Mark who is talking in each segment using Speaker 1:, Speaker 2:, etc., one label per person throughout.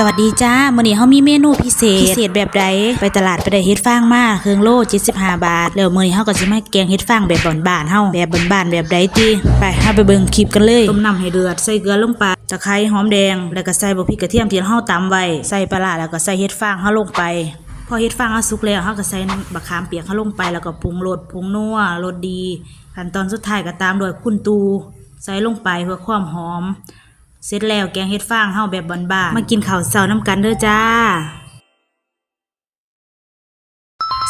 Speaker 1: สวัสดีจ้ามื้อนี้เฮามีเมนูพิเศษ พิเศษแบบใดไปตลาดไปได้เฮ็ดฟางมาเครื่องโล75 บาท แล้วมื้อนี้เฮาก็สิมาแกงเฮ็ดฟางแบบบ้านๆเฮาแบบบ้านๆแบบใดติไปเฮาไปเบิ่งคลิปกันเลยต้มน้ำให้เดือดใส่เกลือลงไปตะไคร้หอมแดง แล้วก็ใส่บ่พริกกระเทียมที่เฮาตำไว้ใส่ปลาร้าแล้วก็ใส่เฮ็ดฟางเฮาลงไปพอเฮ็ดฟางเฮาสุกแล้วเฮาก็ใส่บักขามเปียกเฮาลงไปแล้วก็ปรุงรสปรุงนัวรสดีขั้นตอนสุดท้ายก็ตามด้วยคุณตูใส่ลงไปเพื่อความหอม เสร็จแล้วแกงเฮ็ดฟางเฮาแบบบ้านๆมากินข้าวเช้าน้ำกันเด้อจ้า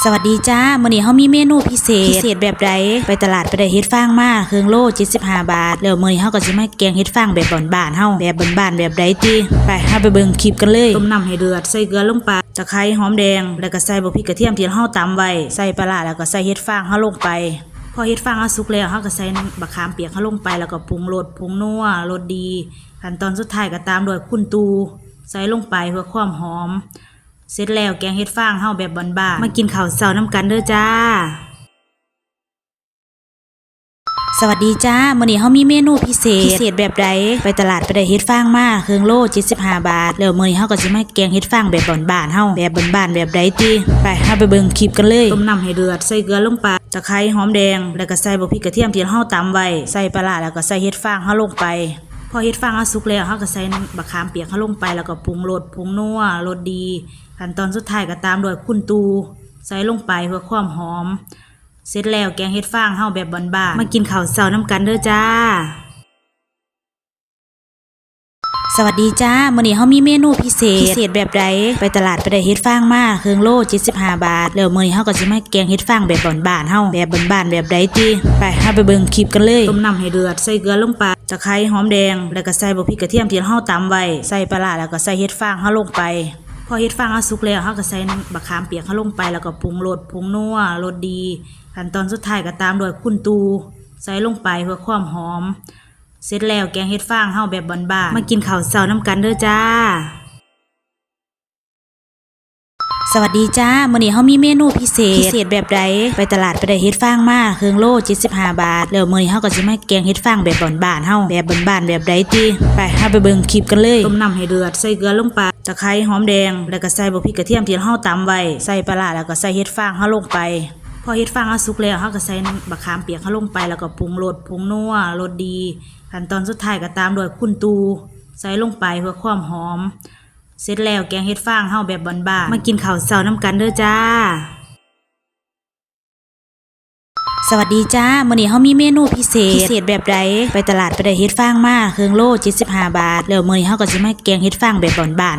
Speaker 1: สวัสดีจ้ามื้อนี้เฮามีเมนูพิเศษ พิเศษแบบใดไปตลาดไปได้เฮ็ดฟางมาเครื่องโล75 บาท แล้วมื้อนี้เฮาก็สิมาแกงเฮ็ดฟางแบบบ้านๆเฮาแบบบ้านๆแบบใดติไปเฮาไปเบิ่งคลิปกันเลย ต้มน้ำให้เดือดใส่เกลือลงไปตะไคร้หอมแดง แล้วก็ใส่บ่พริกกระเทียมที่เฮาตำไว้ ใส่ปลาร้าแล้วก็ใส่เฮ็ดฟางเฮาลงไป อเฮ็ดฟางเฮาสุกแล้วเฮาก็ใส่น้ำบักขามเปียกเฮาลงไปแล้วก็ปรุงรสปรุงนัวรสดีขั้นตอนสุดท้ายก็ตามด้วยคุณตูใส่ลงไปเพื่อความหอม เสร็จแล้วแกงเฮ็ดฟางเฮาแบบบ้านๆมากินข้าวเช้าน้ำกันเด้อจ้า สวัสดีจ้ามื้อนี้เฮามีเมนูพิเศษพิเศษแบบใดไปตลาดไปได้เฮ็ดฟางมาเครื่องโล75 บาท แล้วมื้อนี้เฮาก็สิมาแกงเฮ็ดฟางแบบบ้านๆเฮาแบบบ้านๆแบบใดติไปเฮาไปเบิ่งคลิปกันเลยต้มน้ำให้เดือดใส่เกลือลงไป ตะไคร้หอมแดง แล้วก็ใส่บวพริกกระเทียมที่เฮาตำไว้ ใส่ปลาแล้วก็ใส่เห็ดฟางเฮาลงไป พอเห็ดฟางเฮาสุกแล้วเฮาก็ใส่บะขามเปียกเฮาลงไป แล้วก็ปรุงรสปรุงนัวรสดีขั้นตอนสุดท้ายก็ตามด้วยคุณตูใส่ลงไปเพื่อความหอม เสร็จแล้วแกงเห็ดฟางเฮาแบบบ้านๆมากินข้าวเช้าน้ำกันเด้อจ้า สวัสดีจ้ามื้อนี้เฮามีเมนูพิเศษ พิเศษแบบใดไปตลาดไปได้เฮ็ดฟางมาเครื่องโล75 บาท แล้วมื้อนี้เฮาก็สิมาแกงเฮ็ดฟางแบบบ้านๆเฮาแบบบ้านๆแบบใดติไปเฮาไปเบิ่งคลิปกันเลย ต้มน้ำให้เดือด ใส่เกลือลงไปตะไคร้หอมแดง แล้วก็ใส่บ่พริกกระเทียมที่เฮาตำไว้ ใส่ปลาร้าแล้วก็ใส่เฮ็ดฟางเฮาลงไป พอเฮ็ดฟางเฮาสุกแล้วเฮาก็ใส่บักขามเปียกเฮาลงไปแล้วก็ปรุงรสปรุงนัวรสดี ขั้นตอนสุดท้ายก็ตามด้วยคุณตู ใส่ลงไปเพื่อความหอม เสร็จแล้วแกงเฮ็ดฟางเฮาแบบบ้านๆมากินข้าวเช้าน้ำกันเด้อจ้า สวัสดีจ้ามื้อนี้เฮามีเมนูพิเศษ พิเศษแบบใดไปตลาดไปได้เฮ็ดฟางมาเครื่องโล75 บาท แล้วมื้อนี้เฮาก็สิมาแกงเฮ็ดฟางแบบบ้านๆเฮาแบบบ้านๆแบบใดติไปเฮาไปเบิ่งคลิปกันเลยต้มน้ำให้เดือดใส่เกลือลงไปตะไคร้หอมแดง แล้วก็ใส่บ่พริกกระเทียมที่เฮาตำไว้ใส่ปลาร้าแล้วก็ใส่เฮ็ดฟางเฮาลงไป พอเฮ็ดฟางเฮาสุกแล้วเฮาก็ใส่น้ำบักขามเปียกเฮาลงไปแล้วก็ปรุงรสปรุงนัวรสดีขั้นตอนสุดท้ายก็ตามด้วยคุณตูใส่ลงไปเพื่อความหอม เสร็จแล้วแกงเฮ็ดฟางเฮาแบบบ้านๆมากินข้าวเช้าน้ำกันเด้อจ้า สวัสดีจ้ามื้อนี้เฮามีเมนูพิเศษพิเศษแบบใดไปตลาดไปได้เฮ็ดฟางมาเครื่องโล75บาทแล้วมื้อนี้เฮาก็สิมาแกงเฮ็ดฟางแบบบ้านๆ